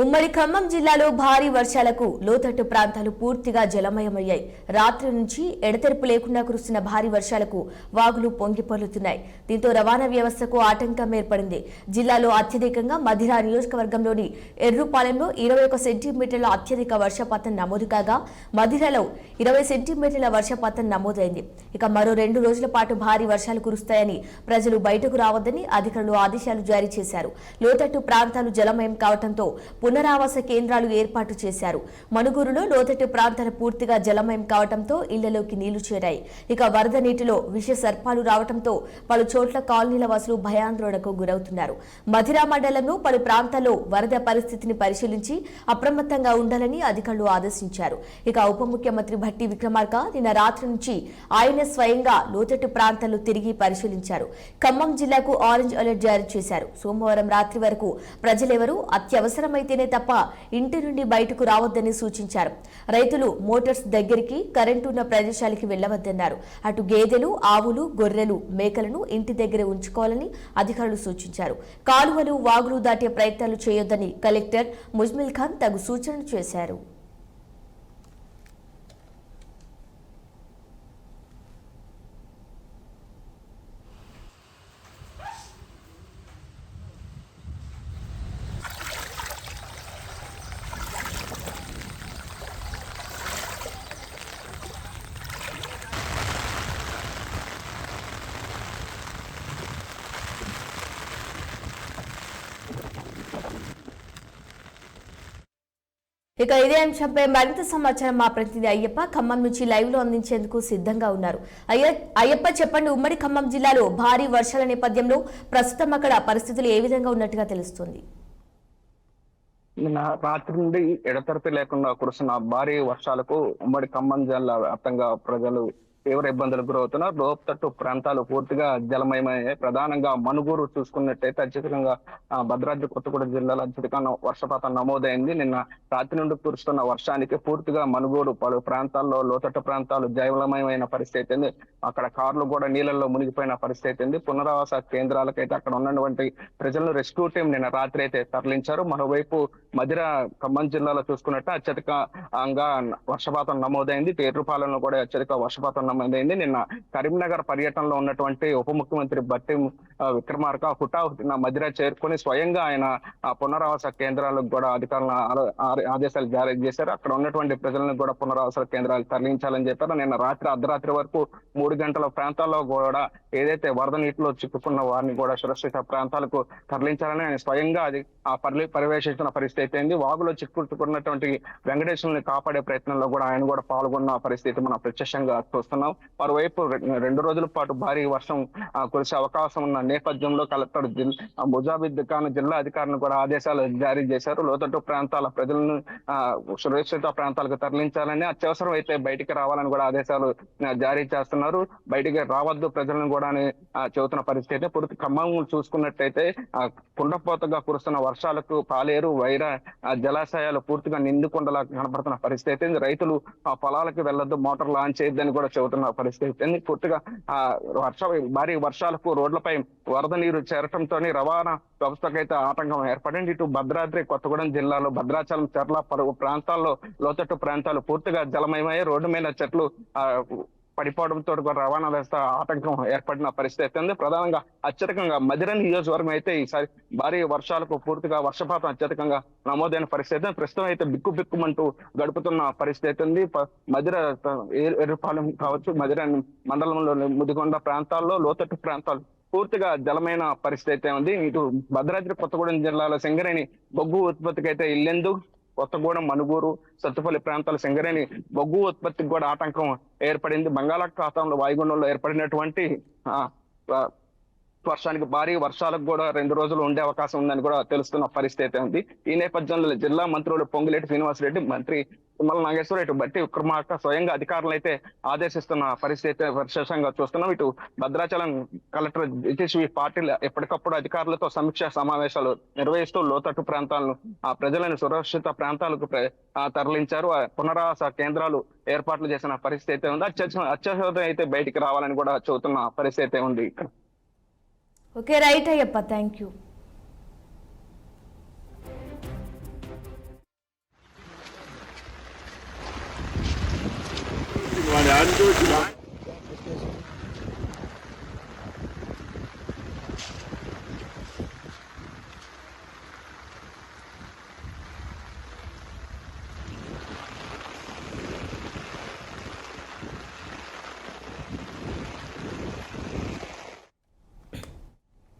ఉమ్మడి ఖమ్మం జిల్లాలో భారీ వర్షాలకు లోతట్టు ప్రాంతాలు పూర్తిగా జలమయమయ్యాయి. రాత్రి నుంచి ఎడతెరపు లేకుండా కురుస్తున్న భారీ వర్షాలకు వాగులు పొంగిపొర్లుతున్నాయి దీంతో రవాణా వ్యవస్థకు ఆటంకం ఏర్పడింది. జిల్లాలో అత్యధికంగా మధిరా నియోజకవర్గంలోని ఎర్రుపాలెంలో ఇరవై ఒక సెంటీమీటర్ల అత్యధిక వర్షపాతం నమోదు కాగా మధిరలో ఇరవై సెంటీమీటర్ల వర్షపాతం నమోదైంది. ఇక మరో రెండు రోజుల పాటు భారీ వర్షాలు కురుస్తాయని ప్రజలు బయటకు రావద్దని అధికారులు ఆదేశాలు జారీ చేశారు. లోతట్టు ప్రాంతాలు జలమయం కావడంతో పునరావాస కేంద్రాలు ఏర్పాటు చేశారు. మణుగూరులో లోతట్టు ప్రాంతాలు పూర్తిగా జలమయం కావడంతో ఇళ్ళలోకి నీళ్ళు చేరాయి. ఇక వరద నీటిలో విష సర్పాలు రావడంతో పలు చోట్ల కాలనీల వాసులు భయాందోళనకు గురవుతున్నారు. మధిరా మండలంలో పలు ప్రాంతాల్లో వరద పరిస్థితిని పరిశీలించి అప్రమత్తంగా ఉండాలని అధికారులు ఆదేశించారు. ఇక ఉప ముఖ్యమంత్రి భట్టి విక్రమార్క నిన్న రాత్రి నుంచి ఆయన స్వయంగా లోతట్టు ప్రాంతాల్లో తిరిగి పరిశీలించారు. ఖమ్మం జిల్లాకు ఆరెంజ్ అలర్ట్ జారీ చేశారు. సోమవారం రాత్రి వరకు ప్రజలెవరూ ఉంటేనే తప్ప ఇంటి నుండి బయటకు రావద్దని సూచించారు. రైతులు మోటార్స్ దగ్గరికి కరెంటు ఉన్న ప్రదేశాలకి వెళ్ళవద్దన్నారు అటు గేదెలు ఆవులు గొర్రెలు మేకలను ఇంటి దగ్గరే ఉంచుకోవాలని అధికారులు సూచించారు. కాలువలు వాగులు దాటే ప్రయత్నాలు చేయొద్దని కలెక్టర్ ముజ్మిల్ ఖాన్ తగు సూచనలు చేశారు. ఇక ఇదే అంశంపై మరింత సమాచారం మా ప్రతినిధి అయ్యప్ప ఖమ్మం నుంచి లైవ్లో అందించేందుకు సిద్ధంగా ఉన్నారు. అయ్య అయ్యప్ప చెప్పండి ఉమ్మడి ఖమ్మం జిల్లాలో భారీ వర్షాల నేపథ్యంలో ప్రస్తుతం అక్కడ పరిస్థితులు ఏ విధంగా ఉన్నట్టుగా తెలుస్తుంది? నిన్న రాత్రి నుండి ఎడతెరపి లేకుండా కురుస్తున్న భారీ వర్షాలకు ఉమ్మడి ఖమ్మం జిల్లా వ్యాప్తంగా ప్రజలు తీవ్ర ఇబ్బందులకు గురవుతున్నారు. లోతట్టు ప్రాంతాలు పూర్తిగా జలమయమయ్యాయి. ప్రధానంగా మనుగూరు చూసుకున్నట్టయితే అత్యధికంగా భద్రాద్రి కొత్తగూడెం జిల్లాలో అత్యధికంగా వర్షపాతం నమోదైంది. నిన్న రాత్రి నుండి కురుస్తున్న వర్షానికి పూర్తిగా మనుగూరు పలు ప్రాంతాల్లో లోతట్టు ప్రాంతాలు జలమయమైన పరిస్థితి ఉంది అక్కడ కార్లు కూడా నీళ్ళల్లో మునిగిపోయిన పరిస్థితి ఉంది పునరావాస కేంద్రాలకైతే అక్కడ ఉన్నటువంటి ప్రజలను రెస్క్యూ టీం నిన్న రాత్రి అయితే తరలించారు. మరోవైపు మధిర ఖమ్మం జిల్లాలో చూసుకున్నట్టు అత్యధికంగా వర్షపాతం నమోదైంది. పేరుపాలెంలో కూడా అత్యధిక వర్షపాతం నమోదైంది నిన్న కరీంనగర్ పర్యటనలో ఉన్నటువంటి ఉప ముఖ్యమంత్రి బట్టి విక్రమార్క హుటాహుటిన మధిర చేరుకొని స్వయంగా ఆయన ఆ పునరావాస కేంద్రాలకు కూడా అధికారులను ఆ- ఆదేశాలు జారీ చేశారు. అక్కడ ఉన్నటువంటి ప్రజలను కూడా పునరావాస కేంద్రాలు తరలించాలని చెప్పారు. నిన్న రాత్రి అర్ధరాత్రి వరకు మూడు గంటల ప్రాంతాల్లో కూడా ఏదైతే వరద నీటిలో చిక్కుకున్న వారిని కూడా సురక్షిత ప్రాంతాలకు తరలించాలని ఆయన స్వయంగా అది ఆ పర్లి పర్యవేక్షిస్తున్న పరిస్థితి అయితే వాగులో చిక్కుకున్నటువంటి వెంకటేశ్వరుని కాపాడే ప్రయత్నంలో కూడా ఆయన కూడా పాల్గొన్న పరిస్థితి మనం ప్రత్యక్షంగా చూస్తున్నాం. మరోవైపు రెండు రోజుల పాటు భారీ వర్షం కురిసే అవకాశం ఉన్న నేపథ్యంలో కలెక్టర్ ముజాబిద్ ఖాన్ జిల్లా అధికారులను కూడా ఆదేశాలు జారీ చేశారు. లోతట్టు ప్రాంతాల ప్రజలను ఆ, సురక్షిత ప్రాంతాలకు తరలించాలని అత్యవసరం అయితే బయటికి రావాలని కూడా ఆదేశాలు జారీ చేస్తున్నారు. బయటికి రావద్దు ప్రజలను కూడా అని, చెబుతున్న పరిస్థితి పూర్తి ఖమ్మం చూసుకున్నట్టయితే ఆ, కుండపోతగా కురుస్తున్న వర్షాలకు పాలేరు వైర జలాశయాలు పూర్తిగా నిండుకుండలా కనపడుతున్న పరిస్థితి అయితే రైతులు ఆ పొలాలకు వెళ్ళొద్దు మోటార్ లాంచ్ చేయొద్దని కూడా చెబుతున్న పరిస్థితి అయితే పూర్తిగా ఆ వర్ష భారీ వర్షాలకు రోడ్లపై వరద నీరు చేరటంతో రవాణా వ్యవస్థకైతే ఆటంకం ఏర్పడింది. ఇటు భద్రాద్రి కొత్తగూడెం జిల్లాలో భద్రాచలం చెర్ల పరుగు ప్రాంతాల్లో లోతట్టు ప్రాంతాలు పూర్తిగా జలమయమయ్యాయి రోడ్డు మీద చెట్లు ఆ పడిపోవడంతో కూడా రవాణా వ్యవస్థ ఆటంకం ఏర్పడిన పరిస్థితి ఉంది. ప్రధానంగా అత్యధికంగా మధిర నియోజకవర్గం అయితే ఈసారి భారీ వర్షాలకు పూర్తిగా వర్షపాతం అత్యధికంగా నమోదైన పరిస్థితి ప్రస్తుతం అయితే బిక్కు బిక్కుమంటూ గడుపుతున్న పరిస్థితి ఉంది. ప- మధిర ఏ- ఎర్రపాలెం కావచ్చు మధిర మండలంలోని ముదిగొండ ప్రాంతాల్లో లోతట్టు ప్రాంతాలు పూర్తిగా జలమైన పరిస్థితి అయితే ఉంది. ఇటు భద్రాద్రి కొత్తగూడెం జిల్లాలో సింగరేణి బొగ్గు ఉత్పత్తికి అయితే ఇల్లెందు కొత్తగూడెం మనుగూరు సత్తుపల్లి ప్రాంతాల సింగరేణి బొగ్గు ఉత్పత్తికి కూడా ఆటంకం ఏర్పడింది. బంగాళాఖాతంలో వాయుగుండంలో ఏర్పడినటువంటి ఆ, వర్షానికి భారీ వర్షాలకు కూడా రెండు రోజులు ఉండే అవకాశం ఉందని కూడా తెలుస్తున్న పరిస్థితి ఉంది. ఈ నేపథ్యంలో జిల్లా మంత్రులు పొంగులేటి శ్రీనివాసరెడ్డి మంత్రి తుమ్మల నాగేశ్వర ఇటు బట్టి విక్రమార్క స్వయంగా అధికారులు అయితే ఆదేశిస్తున్న పరిస్థితి విశేషంగా చూస్తున్నాం. ఇటు భద్రాచలం కలెక్టర్ జితేశ్వరి పాటిల్ ఎప్పటికప్పుడు అధికారులతో సమీక్ష సమావేశాలు నిర్వహిస్తూ లోతట్టు ప్రాంతాలను ఆ ప్రజలను సురక్షిత ప్రాంతాలకు తరలించారు. పునరావాస కేంద్రాలు ఏర్పాట్లు చేసిన పరిస్థితి అయితే ఉంది. అత్యవసరం అయితే బయటికి రావాలని కూడా చెబుతున్న పరిస్థితి అయితే ఉంది ఇక్కడ. Okay right Ayyappa. Thank you 安城島